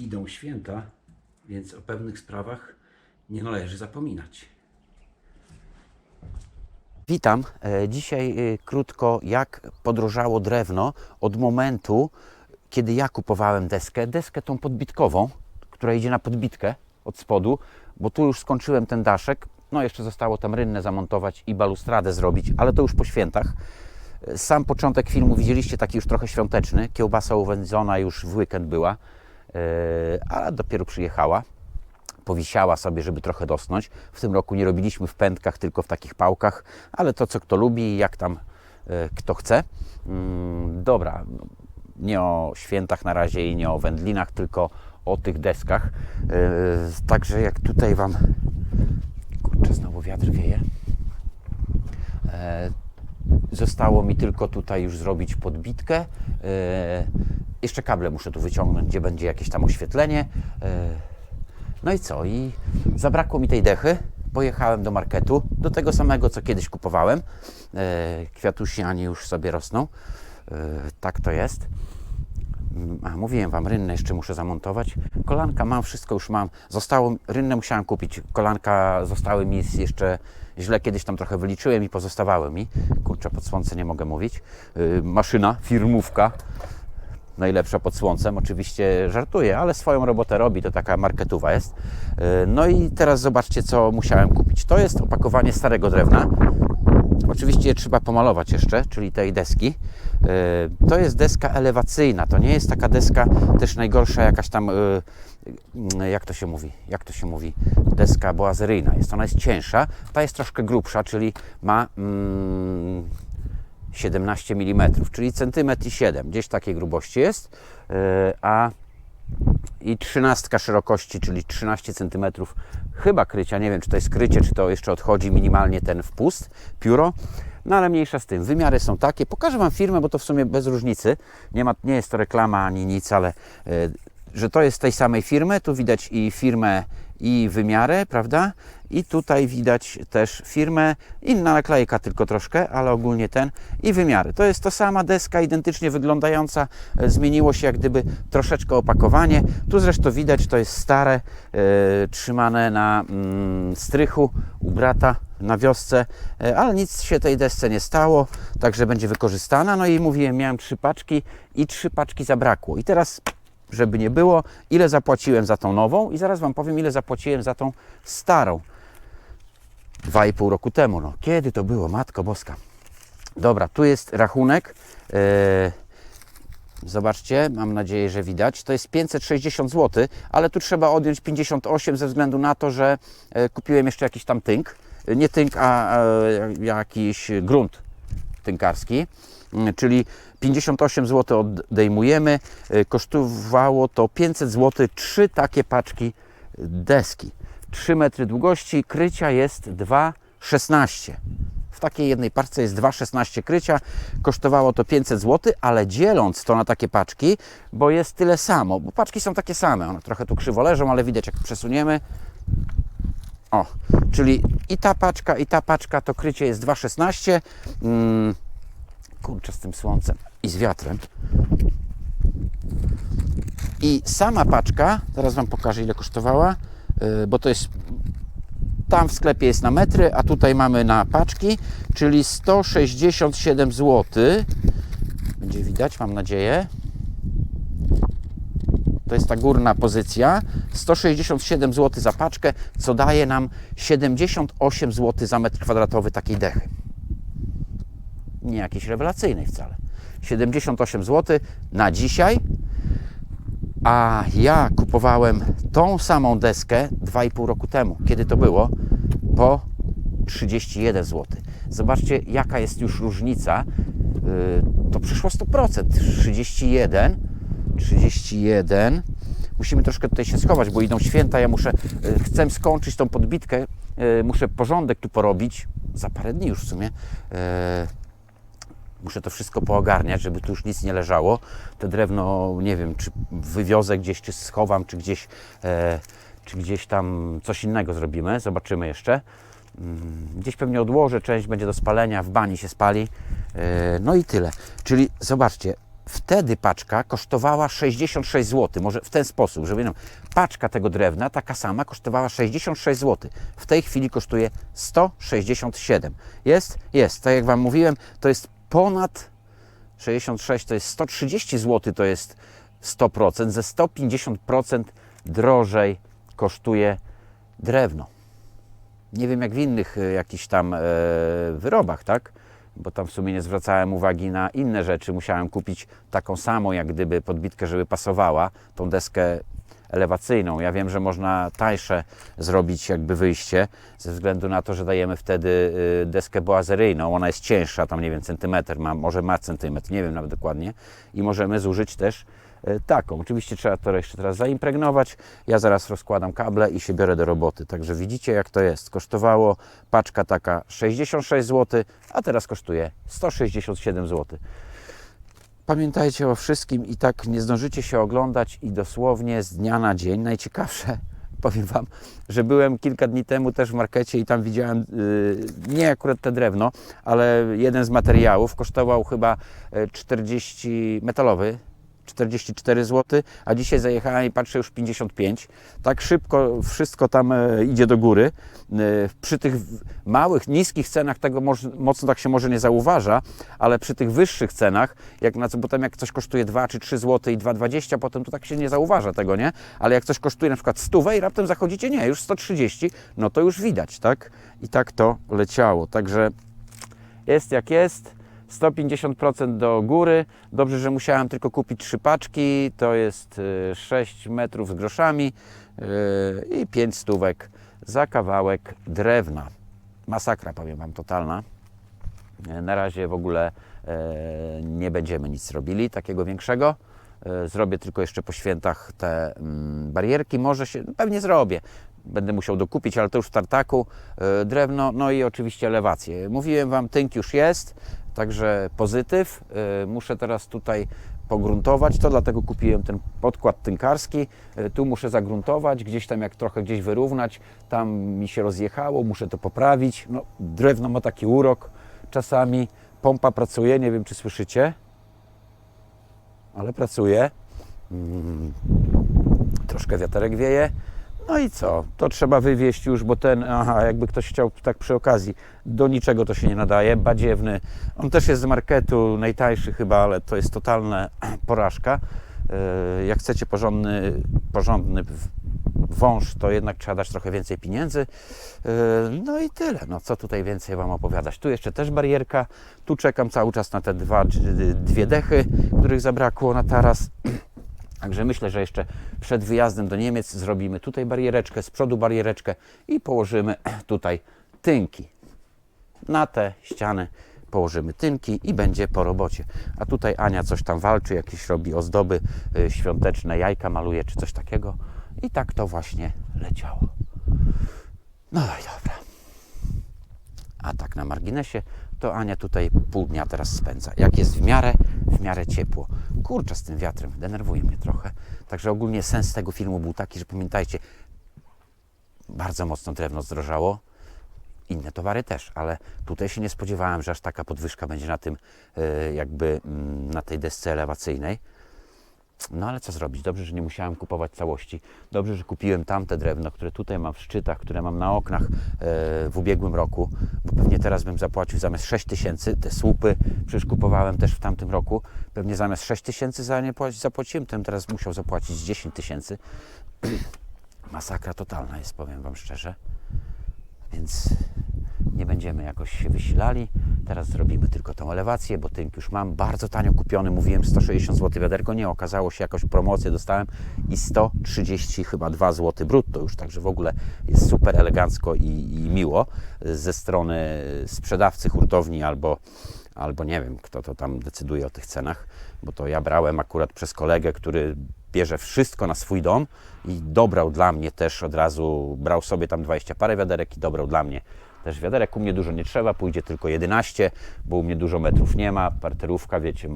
Idą święta, więc o pewnych sprawach nie należy zapominać. Witam. E, Dzisiaj e, krótko, jak podrożało drewno od momentu, kiedy ja kupowałem deskę, deskę tą podbitkową, która idzie na podbitkę od spodu, bo tu już skończyłem ten daszek. No, jeszcze zostało tam rynnę zamontować i balustradę zrobić, ale to już po świętach. E, Sam początek filmu widzieliście taki już trochę świąteczny. Kiełbasa uwędzona już w weekend była, e, a dopiero przyjechała powisiała sobie, żeby trochę dosnąć. W tym roku nie robiliśmy w pętkach, tylko w takich pałkach, ale to co kto lubi jak tam e, kto chce. Mm, dobra, nie o świętach na razie i nie o wędlinach, tylko o tych deskach. E, Także jak tutaj Wam... Kurczę, znowu wiatr wieje. Zostało mi tylko tutaj już zrobić podbitkę. E, Jeszcze kable muszę tu wyciągnąć, gdzie będzie jakieś tam oświetlenie. E, no i co? I zabrakło mi tej dechy. Pojechałem do marketu, do tego samego, co kiedyś kupowałem. E, kwiatusianie już sobie rosną. Tak to jest. A, mówiłem Wam, rynnę jeszcze muszę zamontować. Kolanka mam, wszystko już mam. Zostało, rynnę musiałem kupić. Kolanka zostały mi jeszcze źle kiedyś tam trochę wyliczyłem i pozostawały mi. Kurczę, pod słońce nie mogę mówić. E, maszyna, firmówka najlepsza pod słońcem. Oczywiście żartuję, ale swoją robotę robi, to taka marketuwa jest. Yy, No i teraz zobaczcie, co musiałem kupić. To jest opakowanie starego drewna. Oczywiście je trzeba pomalować jeszcze, czyli tej deski. Yy, To jest deska elewacyjna, to nie jest taka deska też najgorsza jakaś tam, yy, jak to się mówi, jak to się mówi, deska boazeryjna. Jest ona jest cięższa, ta jest troszkę grubsza, czyli ma mm, 17 mm, czyli centymetr i 7, gdzieś takiej grubości jest, yy, a i 13 szerokości, czyli 13 cm chyba krycia, nie wiem czy to jest krycie, czy to jeszcze odchodzi minimalnie ten wpust, pióro, no ale mniejsza z tym, wymiary są takie, pokażę Wam firmę, bo to w sumie bez różnicy, nie, ma, nie jest to reklama ani nic, ale yy, że to jest tej samej firmy, tu widać i firmę i wymiary, prawda? I tutaj widać też firmę, inna naklejka tylko troszkę, ale ogólnie ten i wymiary. To jest to sama deska, identycznie wyglądająca, e, zmieniło się jak gdyby troszeczkę opakowanie. Tu zresztą widać, to jest stare, e, trzymane na mm, strychu u brata na wiosce, e, ale nic się tej desce nie stało, także będzie wykorzystana. No i mówiłem, miałem trzy paczki i trzy paczki zabrakło. I teraz żeby nie było, ile zapłaciłem za tą nową i zaraz Wam powiem, ile zapłaciłem za tą starą. Dwa i pół roku temu. No, kiedy to było? Matko Boska. Dobra, tu jest rachunek. Eee, Zobaczcie, mam nadzieję, że widać. To jest 560 zł, ale tu trzeba odjąć 58 ze względu na to, że e, kupiłem jeszcze jakiś tam tynk. E, Nie tynk, a e, jakiś grunt tynkarski. Mm, Czyli 58 zł odejmujemy. Kosztowało to 500 zł, trzy takie paczki deski. 3 metry długości, krycia jest 2,16. W takiej jednej paczce jest 2,16 krycia. Kosztowało to 500 zł, ale dzieląc to na takie paczki, bo jest tyle samo, bo paczki są takie same, one trochę tu krzywo leżą, ale widać jak przesuniemy. O, czyli i ta paczka, i ta paczka to krycie jest 2,16. Mm, kurczę, z tym słońcem i z wiatrem. I sama paczka, zaraz Wam pokażę ile kosztowała, yy, bo to jest tam w sklepie jest na metry, a tutaj mamy na paczki, czyli 167 zł. Będzie widać, mam nadzieję. To jest ta górna pozycja. 167 zł za paczkę, co daje nam 78 zł za metr kwadratowy takiej dechy. Nie jakiejś rewelacyjnej wcale. 78 zł na dzisiaj, a ja kupowałem tą samą deskę 2,5 roku temu. Kiedy to było? Po 31 zł. Zobaczcie, jaka jest już różnica. Yy, To przyszło 100%. 31, 31. Musimy troszkę tutaj się schować, bo idą święta. Ja muszę, yy, chcę skończyć tą podbitkę. Yy, Muszę porządek tu porobić. Za parę dni już w sumie. Yy, Muszę to wszystko poogarniać, żeby tu już nic nie leżało. Te drewno, nie wiem, czy wywiozę gdzieś, czy schowam, czy gdzieś, e, czy gdzieś tam coś innego zrobimy. Zobaczymy jeszcze. Mm, Gdzieś pewnie odłożę, część będzie do spalenia, w bani się spali. E, no i tyle. Czyli zobaczcie, wtedy paczka kosztowała 66 zł. Może w ten sposób, żeby no, paczka tego drewna, taka sama, kosztowała 66 zł. W tej chwili kosztuje 167. Jest? Jest. Tak jak Wam mówiłem, to jest ponad 66, to jest 130 zł, to jest 100%. Ze 150% drożej kosztuje drewno. Nie wiem jak w innych e, jakichś tam e, wyrobach, tak? Bo tam w sumie nie zwracałem uwagi na inne rzeczy. Musiałem kupić taką samą, jak gdyby podbitkę, żeby pasowała, tą deskę elewacyjną. Ja wiem, że można tańsze zrobić jakby wyjście, ze względu na to, że dajemy wtedy y, deskę boazeryjną. Ona jest cięższa, tam nie wiem, centymetr ma, może ma centymetr, nie wiem nawet dokładnie. I możemy zużyć też taką. Oczywiście trzeba to jeszcze teraz zaimpregnować. Ja zaraz rozkładam kable i się biorę do roboty. Także widzicie jak to jest. Kosztowało paczka taka 66 zł, a teraz kosztuje 167 zł. Pamiętajcie o wszystkim i tak nie zdążycie się oglądać i dosłownie z dnia na dzień. Najciekawsze, powiem Wam, że byłem kilka dni temu też w markecie i tam widziałem, yy, nie akurat te drewno, ale jeden z materiałów kosztował chyba e, 40 metalowy, 44 zł, a dzisiaj zajechałem i patrzę już 55. Tak szybko wszystko tam e, idzie do góry. E, Przy tych małych, niskich cenach tego mocno tak się może nie zauważa, ale przy tych wyższych cenach, jak na co, bo tam jak coś kosztuje 2 czy 3 zł i 2,20, potem to tak się nie zauważa tego, nie? Ale jak coś kosztuje na przykład 100 i raptem zachodzicie, nie, już 130, no to już widać, tak? I tak to leciało. Także jest jak jest. 150% do góry. Dobrze, że musiałem tylko kupić trzy paczki. To jest y, 6 metrów z groszami y, i 5 stówek za kawałek drewna. Masakra, powiem Wam, totalna. E, Na razie w ogóle e, nie będziemy nic robili takiego większego. E, Zrobię tylko jeszcze po świętach te mm, barierki. Może się, pewnie zrobię. Będę musiał dokupić, ale to już w tartaku. Drewno, no i oczywiście elewację. Mówiłem Wam, tynk już jest, także pozytyw. E, Muszę teraz tutaj pogruntować to, dlatego kupiłem ten podkład tynkarski. E, Tu muszę zagruntować, gdzieś tam jak trochę gdzieś wyrównać, tam mi się rozjechało, muszę to poprawić. No, drewno ma taki urok czasami, pompa pracuje, nie wiem czy słyszycie, ale pracuje. Mm, Troszkę wiaterek wieje. No i co? To trzeba wywieźć już, bo ten, aha, jakby ktoś chciał tak przy okazji, do niczego to się nie nadaje. Badziewny, on też jest z marketu, najtańszy chyba, ale to jest totalna porażka. Yy, Jak chcecie porządny, porządny wąż, to jednak trzeba dać trochę więcej pieniędzy. Yy, No i tyle. No co tutaj więcej Wam opowiadać? Tu jeszcze też barierka. Tu czekam cały czas na te dwa, dwie dechy, których zabrakło na taras. Także myślę, że jeszcze przed wyjazdem do Niemiec zrobimy tutaj bariereczkę, z przodu bariereczkę i położymy tutaj tynki. Na te ściany położymy tynki i będzie po robocie. A tutaj Ania coś tam walczy, jakieś robi ozdoby y, świąteczne, jajka maluje czy coś takiego. I tak to właśnie leciało. No i dobra. A tak na marginesie, to Ania tutaj pół dnia teraz spędza. Jak jest w miarę, w miarę ciepło. Kurczę z tym wiatrem, denerwuje mnie trochę. Także ogólnie sens tego filmu był taki, że pamiętajcie, bardzo mocno drewno zdrożało. Inne towary też, ale tutaj się nie spodziewałem, że aż taka podwyżka będzie na tym, e, jakby mm, na tej desce elewacyjnej. No ale co zrobić? Dobrze, że nie musiałem kupować całości. Dobrze, że kupiłem tamte drewno, które tutaj mam w szczytach, które mam na oknach e, w ubiegłym roku, bo pewnie teraz bym zapłacił zamiast 6 tysięcy, te słupy przecież kupowałem też w tamtym roku, pewnie zamiast 6 tysięcy za nie płaci- zapłaciłem, bym teraz musiał zapłacić 10 tysięcy. Masakra totalna jest, powiem Wam szczerze. Więc nie będziemy jakoś się wysilali. Teraz zrobimy tylko tą elewację, bo tynk już mam bardzo tanio kupiony. Mówiłem 160 zł wiaderko. Nie, okazało się jakąś promocję dostałem i 130 chyba 2 zł brutto już, także w ogóle jest super elegancko i, i miło ze strony sprzedawcy hurtowni albo, albo nie wiem, kto to tam decyduje o tych cenach, bo to ja brałem akurat przez kolegę, który bierze wszystko na swój dom i dobrał dla mnie też od razu, brał sobie tam 20 parę wiaderek i dobrał dla mnie też wiaderek. U mnie dużo nie trzeba, pójdzie tylko 11, bo u mnie dużo metrów nie ma, parterówka, wiecie,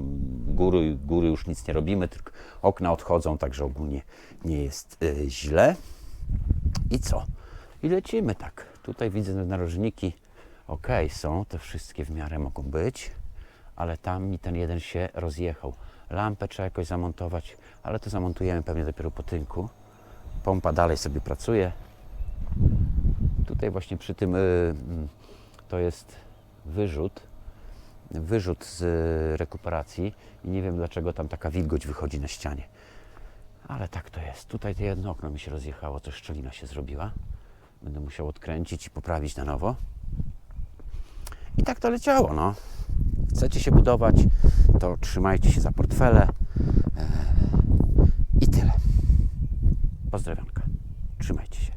góry, góry już nic nie robimy, tylko okna odchodzą, także ogólnie nie jest y, źle. I co? I lecimy tak. Tutaj widzę narożniki, ok, są, te wszystkie w miarę mogą być. ale tam mi ten jeden się rozjechał. Lampę trzeba jakoś zamontować, ale to zamontujemy pewnie dopiero po tynku. Pompa dalej sobie pracuje. Tutaj właśnie przy tym y, mm, to jest wyrzut, wyrzut z rekuperacji i nie wiem dlaczego tam taka wilgoć wychodzi na ścianie. Ale tak to jest. Tutaj to jedno okno mi się rozjechało, to szczelina się zrobiła. Będę musiał odkręcić i poprawić na nowo. I tak to leciało, no. Chcecie się budować, to trzymajcie się za portfele. E, I tyle. Pozdrowionka. Trzymajcie się.